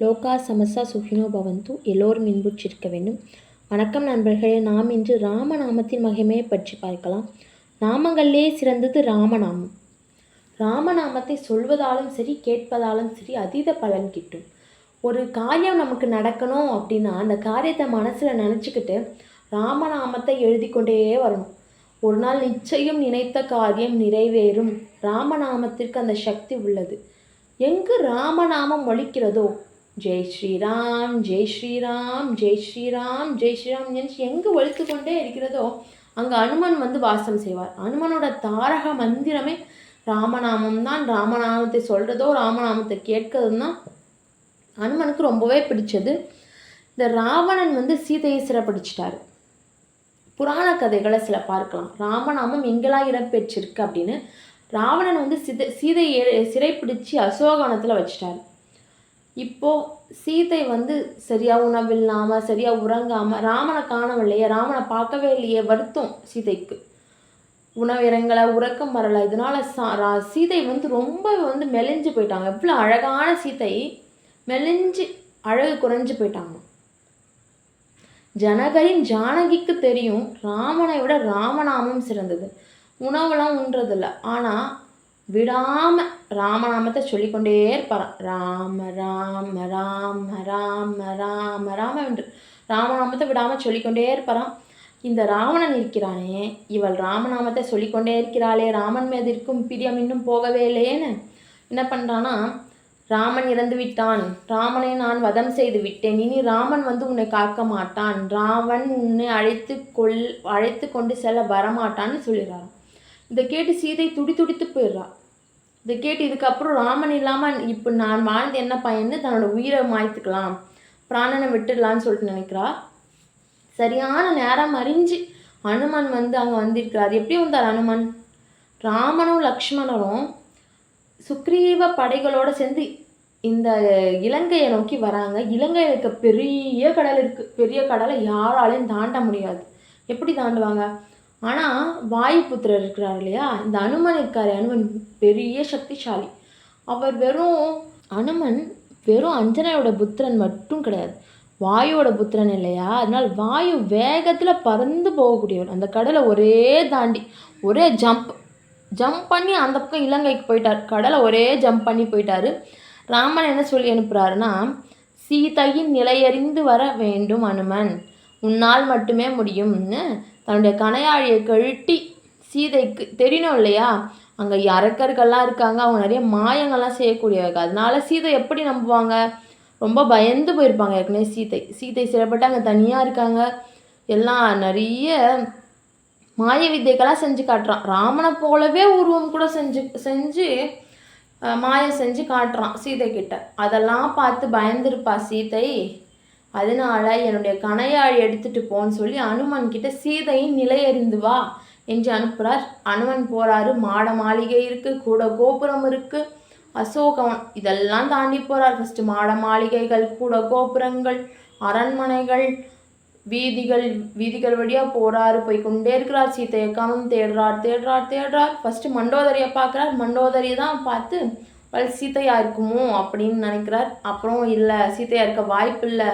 லோகா சமஸ்தா சுகினோ பவந்து எல்லோரும் இன்புற்றிருக்க வேண்டும். வணக்கம் நண்பர்களே நாம் இன்று ராமநாமத்தின் மகிமையை பற்றி பார்க்கலாம். நாமங்களிலே சிறந்தது ராமநாமம். ராமநாமத்தை சொல்வதாலும் சரி கேட்பதாலும் சரி அதீத பலன் கிட்டும். ஒரு காரியம் நமக்கு நடக்கணும் அப்படின்னா அந்த காரியத்தை மனசில் நினச்சிக்கிட்டு ராமநாமத்தை எழுதி கொண்டே வரணும். ஒரு நாள் நிச்சயம் நினைத்த காரியம் நிறைவேறும். ராமநாமத்திற்கு அந்த சக்தி உள்ளது. எங்கு ராமநாமம் ஒழிக்கிறதோ ஜெய் ஸ்ரீராம் ஜெய் ஸ்ரீராம் ஜெய் ஸ்ரீராம் ஜெய் ஸ்ரீராம் என்று எங்கே ஒழித்து கொண்டே இருக்கிறதோ அங்கே அனுமன் வந்து வாசம் செய்வார். அனுமனோட தாரக மந்திரமே ராமநாமம் தான். ராமநாமத்தை சொல்கிறதோ ராமநாமத்தை கேட்கறதும் தான் அனுமனுக்கு ரொம்பவே பிடிச்சது. இந்த ராவணன் வந்து சீதையை சிறப்பிடிச்சிட்டார். புராண கதைகளை சில பார்க்கலாம். ராமநாமம் எங்கெல்லாம் இடம்பெற்றிருக்கு அப்படின்னு ராவணன் வந்து சித சீதையை சிறைப்பிடிச்சு அசோகவனத்தில் வச்சிட்டார். இப்போது சீதை வந்து சரியாக உணவில்லாமல் சரியாக உறங்காமல் ராமனை காணவில்லையே ராமனை பார்க்கவே இல்லையே வருத்தம் சீதைக்கு. உணவு இறங்கலை உறக்கம் வரலை. இதனால் சா ரா சீதை வந்து ரொம்ப வந்து மெலிஞ்சு போயிட்டாங்க. எவ்வளோ அழகான சீதை மெலிஞ்சு அழகு குறைஞ்சு போயிட்டாங்க. ஜனகரின் ஜானகிக்கு தெரியும் ராமனை விட ராமநாமம் சிறந்தது. உணவுலாம் உண்றதில்ல. ஆனால் விடாமல் ராமநாமத்தை சொல்லிக்கொண்டே இருப்பாராம். ராம ராம ராம ராம ராம ராம என்று ராமநாமத்தை விடாமல் சொல்லிக்கொண்டே இருப்பாராம். இந்த ராவணன் இருக்கிறானே இவள் ராமநாமத்தை சொல்லிக்கொண்டே இருக்கிறாளே ராமன் மீது இருக்கும் பிரியம் இன்னும் போகவே இல்லையேன்னு என்ன பண்ணுறான்னா ராமன் இறந்து விட்டான். ராமனை நான் வதம் செய்து விட்டேன். இனி ராமன் வந்து உன்னை காக்க மாட்டான். ராவன் உன்னை அழைத்து கொள் அழைத்து கொண்டு செல்ல வரமாட்டான்னு சொல்லிடுறாராம் இதை கேட்டு சீதை துடி துடித்து போயிடுறா. இதை கேட்டு இதுக்கப்புறம் ராமன் இல்லாமல் இப்போ நான் வாழ்ந்து என்ன பயன்னு தன்னோட உயிரை மாய்த்துக்கலாம். பிராணனை விட்டுடலான்னு சொல்லிட்டு நினைக்கிறா. சரியான நேரம் அறிஞ்சு அனுமன் வந்து அங்கே வந்திருக்கிறார். எப்படி வந்தார் அனுமன்? ராமனும் லக்ஷ்மணரும் சுக்ரீவ படைகளோடு சேர்ந்து இந்த இலங்கையை நோக்கி வராங்க. இலங்கையில் இருக்க பெரிய கடல் இருக்குது பெரிய கடலை யாராலையும் தாண்ட முடியாது. எப்படி தாண்டுவாங்க? ஆனால் வாயுபுத்திரர் இருக்கிறார் இல்லையா? இந்த அனுமன் இருக்கார் அனுமன் பெரிய சக்திசாலி. அவர் வெறும் அனுமன் வெறும் அஞ்சனையோட புத்திரன் மட்டும் கிடையாது. வாயுவோட புத்திரன் இல்லையா? அதனால் வாயு வேகத்தில் பறந்து போகக்கூடியவர். அந்த கடலை ஒரே தாண்டி ஒரே ஜம்ப் ஜம்ப் பண்ணி அந்த பக்கம் இலங்கைக்கு போயிட்டார். கடலை ஒரே ஜம்ப் பண்ணி போயிட்டார். ராமன் என்ன சொல்லி அனுப்புகிறாருன்னா சீதையின் நிலையறிந்து வர வேண்டும் அனுமன். உன்னால் மட்டுமே முடியும்னு தன்னுடைய கணையாழியை கழட்டி சீதைக்கு தெரியணும் இல்லையா? அங்கே அரக்கர்கள்லாம் இருக்காங்க. அவங்க நிறைய மாயங்கள்லாம் செய்யக்கூடியவங்க. அதனால சீதை எப்படி நம்புவாங்க? ரொம்ப பயந்து போயிருப்பாங்க ஏற்கனவே சீதை. சீதை சிறப்பட்டு அங்கே தனியாக இருக்காங்க. எல்லாம் நிறைய மாய வித்தைகளாக செஞ்சு காட்டுறான். ராமனை போலவே உருவம் கூட செஞ்சு செஞ்சு மாயம் செஞ்சு காட்டுறான் சீதை கிட்ட அதெல்லாம் பார்த்து பயந்துருப்பா சீதை. அதனால என்னுடைய கணையாழி எடுத்துட்டு போன்னு சொல்லி அனுமன் கிட்ட சீதையின் நிலையறிந்து வா என்று அனுப்புகிறார் அனுமன் போறாரு. மாட மாளிகை இருக்கு கூட கோபுரம் இருக்கு. அசோகவன் இதெல்லாம் தாண்டி போறார். ஃபர்ஸ்ட் மாட மாளிகைகள் கூட கோபுரங்கள் அரண்மனைகள் வீதிகள் வீதிகள் வழியாக போகிறாரு போய் கொண்டே இருக்கிறார். சீத்தையை காணும் தேடுறார் தேடுறார் தேடுறார். ஃபஸ்ட்டு மண்டோதரியை பார்க்குறார். மண்டோதரியை தான் பார்த்து வல் சீத்தையாக இருக்குமோ? அப்படின்னு நினைக்கிறார். அப்புறம் இல்லை சீத்தையாக இருக்க வாய்ப்பு இல்லை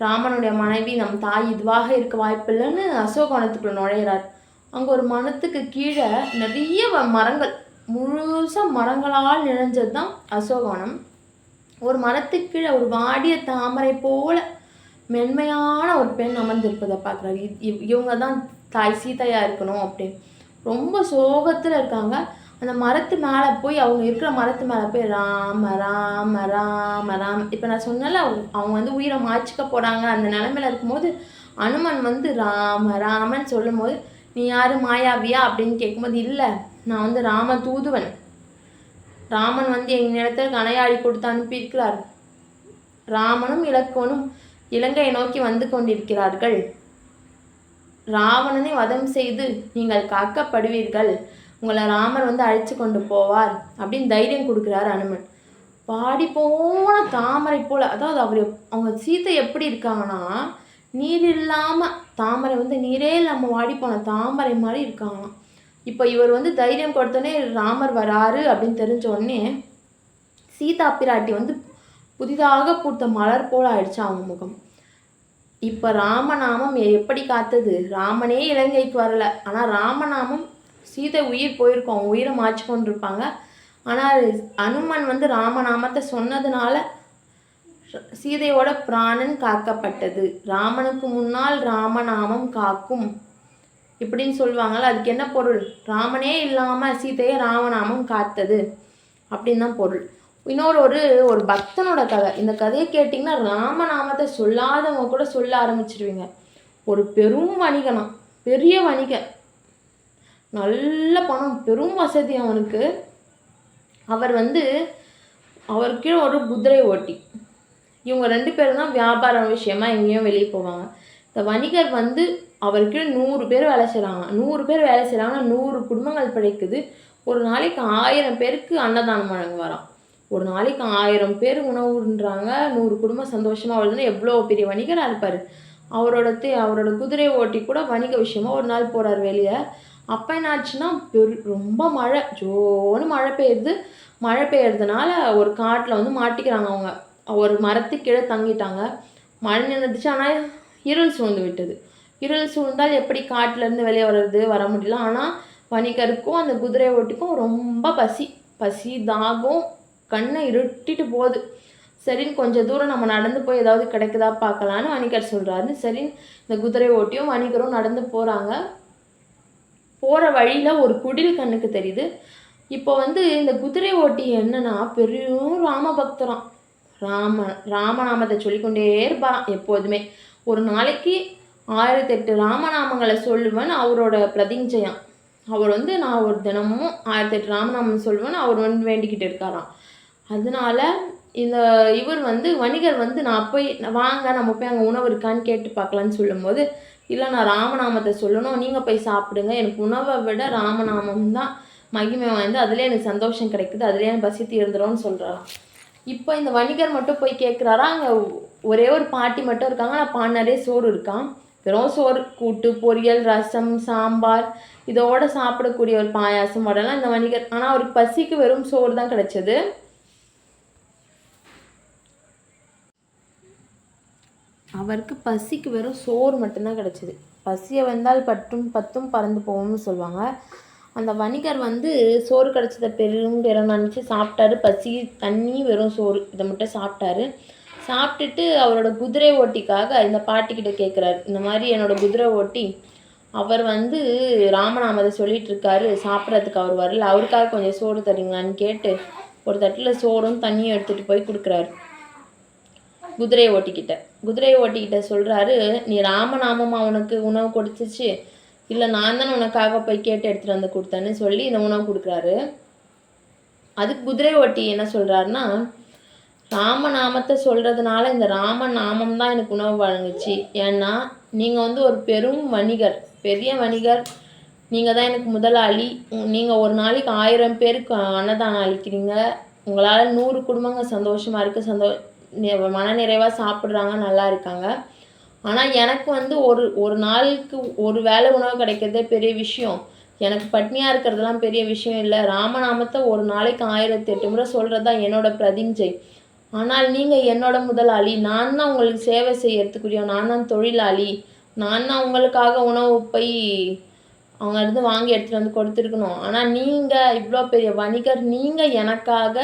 ராமனுடைய மனைவி நம் தாய் இதுவாக இருக்க வாய்ப்பில்லைன்னு அசோகவனத்துக்குள்ள நுழையிறார். அங்கே ஒரு மனத்துக்கு கீழே நிறைய மரங்கள் முழுசாக மரங்களால் நிறைஞ்சது தான் அசோகவனம். ஒரு மரத்துக்கு கீழே ஒரு வாடிய தாமரை போல மென்மையான ஒரு பெண் அமர்ந்திருப்பதை பார்க்குறாரு. இவங்க தான் தாய் சீதையாக இருக்கணும் அப்படின்னு. ரொம்ப சோகத்தில் இருக்காங்க. அந்த மரத்து மேலே போய் அவங்க இருக்கிற மரத்து மேலே போய் ராம ராம ராம ராம். இப்போ நான் சொன்னல அவங்க வந்து உயிரை மாய்ச்சிக்க போகிறாங்க அந்த நிலமையில இருக்கும்போது அனுமன் வந்து ராம ராமன் சொல்லும் போது நீ யார் மாயாவியா? அப்படின்னு கேட்கும்போது இல்லை நான் வந்து ராம தூதுவன். ராமன் வந்து எங்கள் நிலத்தில் கனையாடி கொடுத்து அனுப்பியிருக்கிறார். ராமனும் இலக்கோனும் இலங்கையை நோக்கி வந்து கொண்டிருக்கிறார்கள். ராவணனை வதம் செய்து நீங்கள் காக்கப்படுவீர்கள். உங்களை ராமர் வந்து அழைச்சி கொண்டு போவார் அப்படின்னு தைரியம் கொடுக்குறாரு அனுமன். பாடி போன தாமரை போல் அதாவது அவர் அவங்க சீத்தை எப்படி இருக்காங்கன்னா நீர் இல்லாமல் தாமரை வந்து நீரே இல்லாமல் வாடி போன தாமரை மாதிரி இருக்காங்களாம். இப்போ இவர் வந்து தைரியம் கொடுத்தோடனே ராமர் வராரு அப்படின்னு தெரிஞ்ச உடனே சீதா பிராட்டி வந்து புதிதாக பூத்த மலர் போல் ஆயிடுச்சு அவங்க முகம். இப்போ ராமநாமம் எப்படி காத்தது? ராமனே இலங்கைக்கு வரல. ஆனால் ராமநாமம் சீதை உயிர் போயிருக்கும் அவங்க உயிரை மாய்ச்சி கொண்டிருப்பாங்க. ஆனால் அனுமன் வந்து ராமநாமத்தை சொன்னதுனால சீதையோட பிராணன் காக்கப்பட்டது. ராமனுக்கு முன்னால் ராமநாமம் காக்கும் இப்படின்னு சொல்லுவாங்கள அதுக்கு என்ன பொருள்? ராமனே இல்லாமல் சீதையை ராமநாமம் காத்தது அப்படின்னு தான் பொருள். இன்னொரு ஒரு ஒரு பக்தனோட கதை. இந்த கதையை கேட்டிங்கன்னா ராமநாமத்தை சொல்லாதவங்க கூட சொல்ல ஆரம்பிச்சிருவீங்க. ஒரு பெரும் வணிகனாம் பெரிய வணிகன். நல்ல பணம் பெரும் வசதி அவனுக்கு. அவர் வந்து அவருக்கு ஒரு குதிரை ஓட்டி. இவங்க ரெண்டு பேரும் தான் வியாபாரம் விஷயமா எங்கேயும் வெளியே போவாங்க. இந்த வணிகர் வந்து அவருக்கு நூறு பேர் வேலை செய்கிறாங்க நூறு பேர் வேலை செய்கிறாங்கன்னா நூறு குடும்பங்கள் பிழைக்குது. ஒரு நாளைக்கு ஆயிரம் பேருக்கு அன்னதானம் வழங்குவாராம். ஒரு நாளைக்கு ஆயிரம் பேர் உணவுன்றாங்க. நூறு குடும்பம் சந்தோஷமாக வருதுன்னா எவ்வளோ பெரிய வணிகராக இருப்பார்? அவரோட தே- அவரோட குதிரை ஓட்டி கூட வணிக விஷயமா ஒரு நாள் போகிறார் வெளியே. அப்போ என்னாச்சுன்னா பெரு ரொம்ப மழை ஜோன்னு மழை பெய்யுது. மழை பெய்யறதுனால ஒரு காட்டில் வந்து மாட்டிக்கிறாங்க அவங்க. ஒரு மரத்துக்கு கீழே தங்கிட்டாங்க. மழை நின்றுச்சு ஆனால் இருள் சூழ்ந்து விட்டது. இருள் சூழ்ந்தால் எப்படி காட்டிலேருந்து வெளியே வர்றது வர முடியல. ஆனால் வணிகருக்கும் அந்த குதிரை ஓட்டிக்கும் ரொம்ப பசி. பசி தாகம் கண்ணை இருட்டிட்டு போகுது. சரின்னு கொஞ்சம் தூரம் நம்ம நடந்து போய் ஏதாவது கிடைக்குதா பார்க்கலான்னு வணிகர் சொல்கிறாரு சரின்னு இந்த குதிரை ஓட்டியும் வணிகரும் நடந்து போகிறாங்க போகிற வழியில் ஒரு குடில் கண்ணுக்கு தெரியுது. இப்போ வந்து இந்த குதிரை ஓட்டி என்னன்னா பெரும் ராமபக்தராம் ராம ராமநாமத்தை சொல்லிக்கொண்டே இருப்பாராம் எப்போதுமே. ஒரு நாளைக்கு ஆயிரத்தெட்டு ராமநாமங்களை சொல்லுவேன் அவரோட பிரதிஞ்சயம். அவர் வந்து நான் ஒரு தினமும் ஆயிரத்தெட்டு ராமநாமம் சொல்லுவேன் அவர் வந்து வேண்டிக்கிட்டு இருக்காராம். அதனால இந்த இவர் வந்து வணிகர் வந்து நான் போய் வாங்க நம்ம போய் அங்கே உணவு இருக்கான்னு கேட்டு பார்க்கலான்னு சொல்லும்போது இல்லை நான் ராமநாமத்தை சொல்லணும். நீங்கள் போய் சாப்பிடுங்க. எனக்கு உணவை விட ராமநாமம் தான் மகிமை வாய்ந்து அதுலேயே எனக்கு சந்தோஷம் கிடைக்குது. அதுலேயே எனக்கு பசி தீர்ந்துடும் சொல்கிறாராம் இப்போ இந்த வணிகர் மட்டும் போய் கேட்குறாரா அங்கே ஒரே ஒரு பாட்டி மட்டும் இருக்காங்க. ஆனால் பாண்டாரே சோறு இருக்கான் வெறும் சோறு கூட்டு பொரியல் ரசம் சாம்பார் இதோட சாப்பிடக்கூடிய ஒரு பாயாசம் வடலாம் இந்த வணிகர். ஆனால் அவருக்கு பசிக்கு வெறும் சோறு தான் கிடைச்சது. அவருக்கு பசிக்கு வெறும் சோறு மட்டும்தான் கிடச்சிது. பசியை வந்தால் பட்டும் பத்தும் பறந்து போகும்னு சொல்லுவாங்க. அந்த வணிகர் வந்து சோறு கிடச்சத பெரும் பெரும் நினச்சி சாப்பிட்டாரு. பசி தண்ணி வெறும் சோறு இதை மட்டும் சாப்பிட்டாரு. சாப்பிட்டுட்டு அவரோட குதிரை ஓட்டிக்காக இந்த பாட்டிக்கிட்ட கேட்குறாரு இந்த மாதிரி என்னோட குதிரை ஓட்டி அவர் வந்து ராமநாமதை சொல்லிட்டு இருக்காரு. சாப்பிட்றதுக்கு அவர் வரல. அவருக்காக கொஞ்சம் சோறு தரீங்களான்னு கேட்டு ஒரு தட்டில் சோறும் தண்ணியும் எடுத்துகிட்டு போய் கொடுக்குறாரு. குதிரையை ஓட்டிக்கிட்ட. குதிரையை ஓட்டிக்கிட்ட சொல்கிறாரு நீ ராமநாமம் அவனுக்கு உணவு கொடுத்துச்சு? இல்லை நான் தானே உனக்காக போய் கேட்டு எடுத்துகிட்டு வந்து கொடுத்தேன்னு சொல்லி இந்த உணவு கொடுக்குறாரு. அதுக்கு குதிரை ஓட்டி என்ன சொல்கிறாருன்னா ராமநாமத்தை சொல்கிறதுனால இந்த ராமநாமம் தான் எனக்கு உணவு வழங்குச்சு. ஏன்னா நீங்கள் வந்து ஒரு பெரும் வணிகர் பெரிய வணிகர். நீங்கள் தான் எனக்கு முதலாளி. நீங்கள் ஒரு நாளைக்கு ஆயிரம் பேருக்கு அன்னதானம் அளிக்கிறீங்க. உங்களால் நூறு குடும்பங்கள் சந்தோஷமாக இருக்குது சந்தோ மனநிறைவாக சாப்பிட்றாங்க நல்லா இருக்காங்க. ஆனால் எனக்கு வந்து ஒரு ஒரு நாளுக்கு ஒரு வேளை உணவு கிடைக்கிறதே பெரிய விஷயம். எனக்கு பட்னியாக இருக்கிறதெல்லாம் பெரிய விஷயம் இல்லை. ராமநாமத்தை ஒரு நாளைக்கு ஆயிரத்தி எட்டு முறை சொல்கிறது தான் என்னோட பிரதிஞ்சை. ஆனால் நீங்கள் என்னோட முதலாளி நான் தான் உங்களுக்கு சேவை செய்யறதுக்குரிய நான் தான் தொழிலாளி நான் தான் உங்களுக்காக உணவு போய் அவங்க இருந்து வாங்கி எடுத்துகிட்டு வந்து கொடுத்துருக்கணும். ஆனால் நீங்கள் இவ்வளோ பெரிய வணிகர் நீங்கள் எனக்காக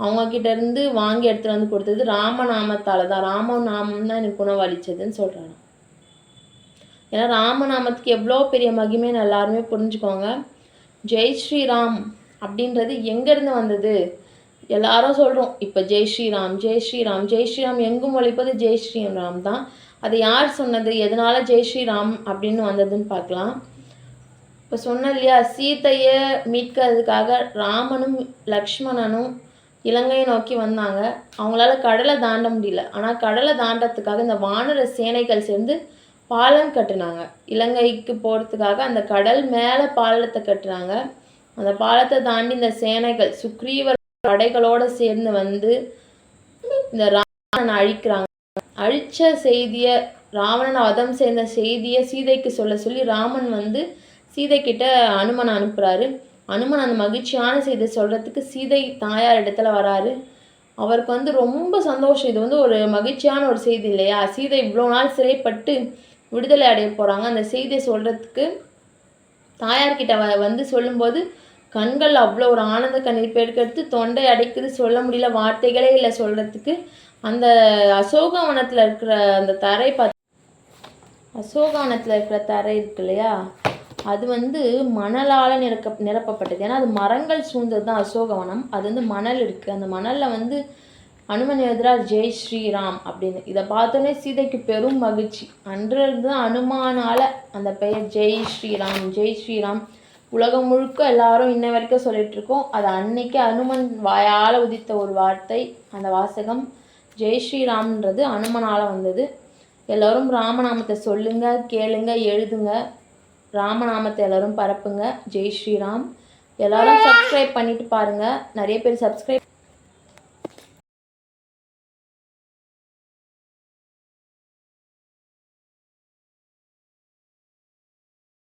அவங்க இருந்து வாங்கி எடுத்துகிட்டு வந்து கொடுத்தது ராமநாமத்தால் தான் ராமநாமம் தான் எனக்கு உணவளிச்சதுன்னு சொல்கிறாங்க ஏன்னா ராமநாமத்துக்கு எவ்வளோ பெரிய மகிமைன்னு எல்லாருமே புரிஞ்சுக்கோங்க. ஜெய் ஸ்ரீராம் அப்படின்றது எங்கேருந்து வந்தது? எல்லாரும் சொல்கிறோம் இப்போ ஜெய் ஸ்ரீராம் ஜெய் ஸ்ரீராம் ஜெய் ஸ்ரீராம் எங்கும் ஒழிப்பது ஜெய் ஸ்ரீராம் தான். அது யார் சொன்னது? எதனால் ஜெய் ஸ்ரீராம் அப்படின்னு வந்ததுன்னு பார்க்கலாம். இப்போ சொன்னேன் இல்லையா சீதையை மீட்கிறதுக்காக ராமனும் லக்ஷ்மணனும் இலங்கையை நோக்கி வந்தாங்க. அவங்களால கடலை தாண்ட முடியல. ஆனால் கடலை தாண்டத்துக்காக இந்த வானர சேனைகள் சேர்ந்து பாலம் கட்டினாங்க. இலங்கைக்கு போகிறதுக்காக அந்த கடல் மேலே பாலத்தை கட்டுறாங்க அந்த பாலத்தை தாண்டி இந்த சேனைகள் சுக்ரீவர் படைகளோடு சேர்ந்து வந்து இந்த ராவணனை அழிக்கிறாங்க. அழிச்ச செய்தியை ராவணனை வதம் சேர்ந்த செய்தியை சீதைக்கு சொல்ல சொல்லி ராமன் வந்து சீதை கிட்ட அனுமனை அனுப்புகிறாரு அனுமன் அந்த மகிழ்ச்சியான செய்தி சொல்கிறதுக்கு சீதை தாயார் இடத்துல வராரு. அவருக்கு வந்து ரொம்ப சந்தோஷம். இது வந்து ஒரு மகிழ்ச்சியான ஒரு செய்தி இல்லையா? சீதை இவ்வளோ நாள் சிறைப்பட்டு விடுதலை அடைய போகிறாங்க அந்த செய்தியை சொல்கிறதுக்கு தாயார்கிட்ட வ வந்து சொல்லும்போது கண்கள் அவ்வளோ ஒரு ஆனந்த கண்ணீர் பெருக்கெடுத்து தொண்டை அடைக்குது. சொல்ல முடியல. வார்த்தைகளே இல்லை. சொல்கிறதுக்கு அந்த அசோகவனத்தில் இருக்கிற அந்த தரை பார்த்து அசோகவனத்தில் இருக்கிற தரை இருக்கு இல்லையா? அது வந்து மணலால் நிரக்க நிரப்பப்பட்டது. ஏன்னா அது மரங்கள் சூழ்ந்தது தான் அசோகவனம். அது வந்து மணல் இருக்குது அந்த மணலில் வந்து அனுமன் எழுதுறார் ஜெய் ஸ்ரீராம் அப்படின்னு. இதை பார்த்தோன்னே சீதைக்கு பெரும் மகிழ்ச்சி. அன்றிலிருந்து அனுமானால அந்த பெயர் ஜெய் ஸ்ரீராம் ஜெய் ஸ்ரீராம். உலகம் முழுக்க எல்லாரும் இன்ன வரைக்கும் சொல்லிட்டு இருக்கோம். அது அன்னைக்கு அனுமன் வாயால் உதித்த ஒரு வார்த்தை. அந்த வாசகம் ஜெய் ஸ்ரீராம்ன்றது அனுமனால வந்தது. எல்லோரும் ராமநாமத்தை சொல்லுங்க கேளுங்க எழுதுங்க. ராமநாமத்தை எல்லாரும் பரப்புங்க. ஜெய் ஸ்ரீராம். எல்லாரும் சப்ஸ்கிரைப் பண்ணிட்டு பாருங்க. நிறைய பேர் சப்ஸ்கிரைப்